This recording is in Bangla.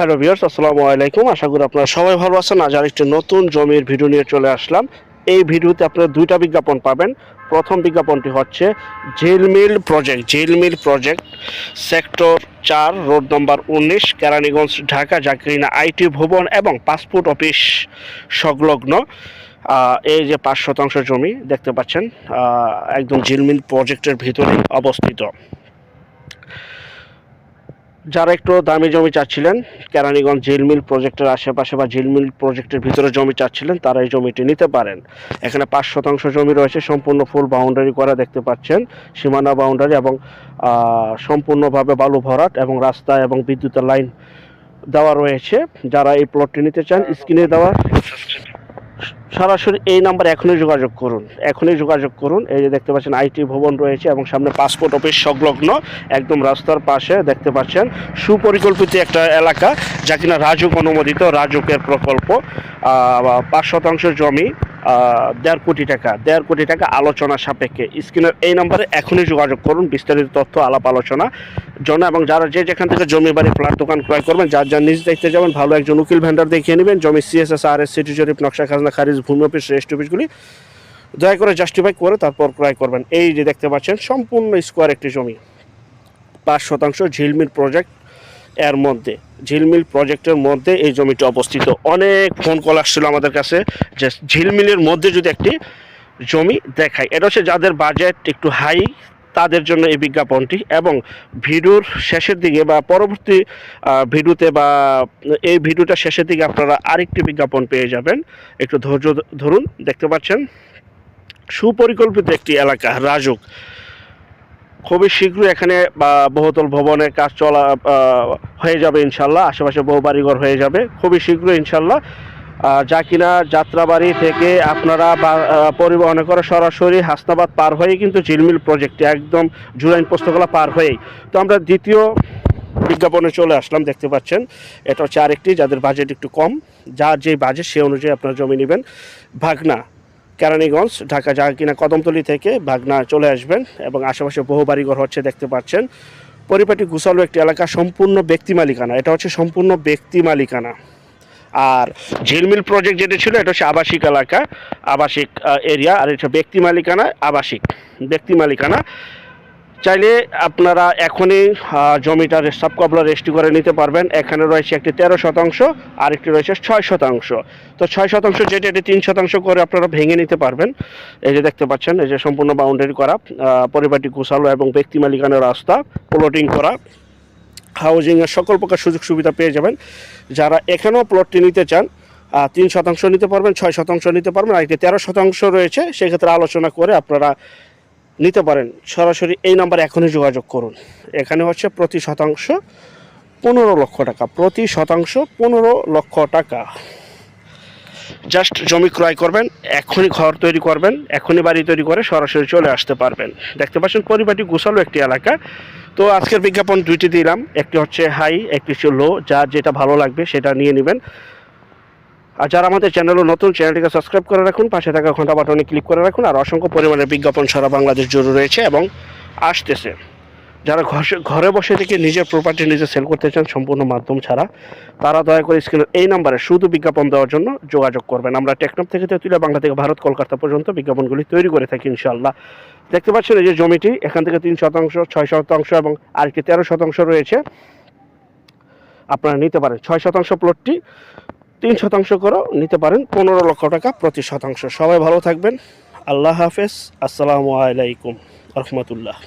হ্যালো ভিউয়ার্স, আসসালামু আলাইকুম। আশা করি আপনারা সবাই ভালো আছেন। আজ আরেকটি নতুন জমির ভিডিও নিয়ে চলে আসলাম। এই ভিডিওতে আপনারা দুইটা বিজ্ঞাপন পাবেন। প্রথম বিজ্ঞাপনটি হচ্ছে Jhilmil project. Jhilmil project, sector চার, রোড নম্বর উনিশ, কেরানীগঞ্জ, ঢাকা, জাকিরিনা আইটি ভবন এবং পাসপোর্ট অফিস সংলগ্ন এই যে পাঁচ শতাংশ জমি দেখতে পাচ্ছেন একদম ঝিলমিল প্রজেক্টের ভিতরে অবস্থিত। যারা একটু দামি জমি চাচ্ছিলেন কেরানীগঞ্জ ঝিলমিল প্রজেক্টের আশেপাশে বা ঝিলমিল প্রজেক্টের ভিতরে জমি চাচ্ছিলেন, তারা এই জমিটি নিতে পারেন। এখানে পাঁচ শতাংশ জমি রয়েছে, সম্পূর্ণ ফুল বাউন্ডারি করা দেখতে পাচ্ছেন। সীমানা বাউন্ডারি এবং সম্পূর্ণভাবে বালু ভরাট এবং রাস্তা এবং বিদ্যুতের লাইন দেওয়া রয়েছে। যারা এই প্লটটি নিতে চান স্ক্রিনে দেওয়া সরাসরি এই নাম্বার এখনই যোগাযোগ করুন। এখনই যোগাযোগ করুন। এই যে দেখতে পাচ্ছেন, আইটি ভবন রয়েছে এবং সামনে পাসপোর্ট অফিস সংলগ্ন একদম রাস্তার পাশে দেখতে পাচ্ছেন। সুপরিকল্পিত একটা এলাকা, যা কিনা রাজুক অনুমোদিত, রাজুকের প্রকল্প পাঁচ শতাংশ জমি দেড় কোটি টাকা, দেড় কোটি টাকা আলোচনা সাপেক্ষে। স্ক্রিনের এই নম্বরে এখনই যোগাযোগ করুন, বিস্তারিত তথ্য, আলাপ আলোচনা জন্য এবং যারা যে যেখান থেকে জমি, বাড়ি, ফ্ল্যাট, দোকান ক্রয় করবেন, যার যার নিজ দেখতে যাবেন, ভালো একজন উকিল ভেন্ডার দেখিয়ে নেবেন। জমি সিএসএস আর এস সিটি জরিপ, নকশা, খাজনা, খারিজ, ভূমি অফিস রেজিস্ট্রি অফিসগুলি দয়া করে জাস্টিফাই করে তারপর ক্রয় করবেন। এই যে দেখতে পাচ্ছেন, সম্পূর্ণ স্কোয়ার একটি জমি। পাঁচ শতাংশ ঝিলমিল প্রজেক্ট এর মধ্যে, ঝিলমিল প্রজেক্টের মধ্যে এই জমিটি অবস্থিত। অনেক ফোন কল আসছিল আমাদের কাছে যে ঝিলমিলের মধ্যে যদি একটি জমি দেখায়। এটা হচ্ছে যাদের বাজেট একটু হাই তাদের জন্য এই বিজ্ঞাপনটি এবং ভিডিওর শেষের দিকে বা পরবর্তী ভিডিওতে বা এই ভিডিওটা শেষের দিকে আপনারা আরেকটি বিজ্ঞাপন পেয়ে যাবেন। একটু ধৈর্য ধরুন, দেখতে পাচ্ছেন? সুপরিকল্পিত একটি এলাকা, রাজুক। খুবই শীঘ্রই এখানে বহুতল ভবনের কাজ চলা হয়ে যাবে ইনশাল্লাহ, আশেপাশে বহু বাড়িঘর হয়ে যাবে, খুবই শীঘ্রই ইনশাল্লাহ। যা কিনা যাত্রাবাড়ি থেকে আপনারা পরিবহনে করে সরাসরি হাসনাবাদ পার হয়ে কিন্তু ঝিলমিল প্রজেক্টে একদম জুরাইন পোস্তকলা পার হয়েই। তো আমরা দ্বিতীয় বিজ্ঞাপনে চলে আসলাম, দেখতে পাচ্ছেন। এটা হচ্ছে আরেকটি, যাদের বাজেট একটু কম, যার যে বাজেট সে অনুযায়ী আপনারা জমি নেবেন। ভাগনা কেরানীগঞ্জ, ঢাকা যা কিনা কদমতলি থেকে ভাগনা চলে আসবেন এবং আশেপাশে বহু বাড়িঘর হচ্ছে দেখতে পাচ্ছেন। পরিপাটি গুসালো একটি এলাকা, সম্পূর্ণ ব্যক্তি মালিকানা। এটা হচ্ছে সম্পূর্ণ ব্যক্তি মালিকানা। আর ঝিলমিল প্রজেক্ট যেটা ছিল, এটা হচ্ছে আবাসিক এলাকা, আবাসিক এরিয়া আর এটা ব্যক্তি মালিকানা, আবাসিক, ব্যক্তি মালিকানা। চাইলে আপনারা এখনই আহ, জমিটা সাব কবলা রেজিস্ট্রি করে নিতে পারবেন। এখানে রয়েছে একটি তেরো শতাংশ আর একটি রয়েছে ছয় শতাংশ। তো ছয় শতাংশ যেটা এটি তিন শতাংশ করে আপনারা ভেঙে নিতে পারবেন। এই যে দেখতে পাচ্ছেন এই যে সম্পূর্ণ বাউন্ডারি করা পরিবারটি গোছালো এবং ব্যক্তি মালিকানার রাস্তা প্লটিং করা। হাউজিংয়ের সকল প্রকার সুযোগ সুবিধা পেয়ে যাবেন। যারা এখানেও প্লটটি নিতে চান তিন শতাংশ নিতে পারবেন ছয় শতাংশ নিতে পারবেন আর একটি তেরো শতাংশ রয়েছে সেক্ষেত্রে আলোচনা করে আপনারা নিতে পারেন, সরাসরি এই নাম্বার এখনই যোগাযোগ করুন। এখানে হচ্ছে প্রতি শতাংশ পনেরো লক্ষ টাকা, প্রতি শতাংশ পনেরো লক্ষ টাকা। জাস্ট জমি ক্রয় করবেন, এখনই ঘর তৈরি করবেন, এখনই বাড়ি তৈরি করে সরাসরি চলে আসতে পারবেন। দেখতে পাচ্ছেন পরিপাটি গোছালো একটি এলাকা। তো আজকের বিজ্ঞাপন দুইটি দিলাম, একটি হচ্ছে হাই, একটি হচ্ছে লো যার যেটা ভালো লাগবে সেটা নিয়ে নেবেন। আর যারা আমাদের চ্যানেলও নতুন, চ্যানেলটিকে সাবস্ক্রাইব করে রাখুন, পাশে থাকা ঘণ্টা বাটনে ক্লিক করে রাখুন, আর অসংখ্য পরিমাণের বিজ্ঞাপন সারা বাংলাদেশ জুড়ে রয়েছে এবং আসতেছে। যারা ঘরে বসে থেকে নিজের প্রপার্টি নিজে সেল করতে চান, সম্পূর্ণ মাধ্যম ছাড়া, তারা দয়া করে স্ক্রিনের এই নাম্বারে শুধু বিজ্ঞাপন দেওয়ার জন্য যোগাযোগ করবেন। আমরা টেকনপ থেকে তেঁতুলিয়া, বাংলা থেকে ভারত, কলকাতা পর্যন্ত বিজ্ঞাপনগুলি তৈরি করে থাকি ইনশাল্লাহ দেখতে পাচ্ছেন এই যে জমিটি, এখান থেকে তিন শতাংশ, ছয় শতাংশ এবং আরেকটি তেরো শতাংশ রয়েছে। আপনারা নিতে পারেন। ছয় শতাংশ প্লটটি তিন শতাংশ করেও নিতে পারেন পনেরো লক্ষ টাকা প্রতি শতাংশ। সবাই ভালো থাকবেন। আল্লাহ হাফেজ। আসসালামু আলাইকুম। রহমতুল্লাহ।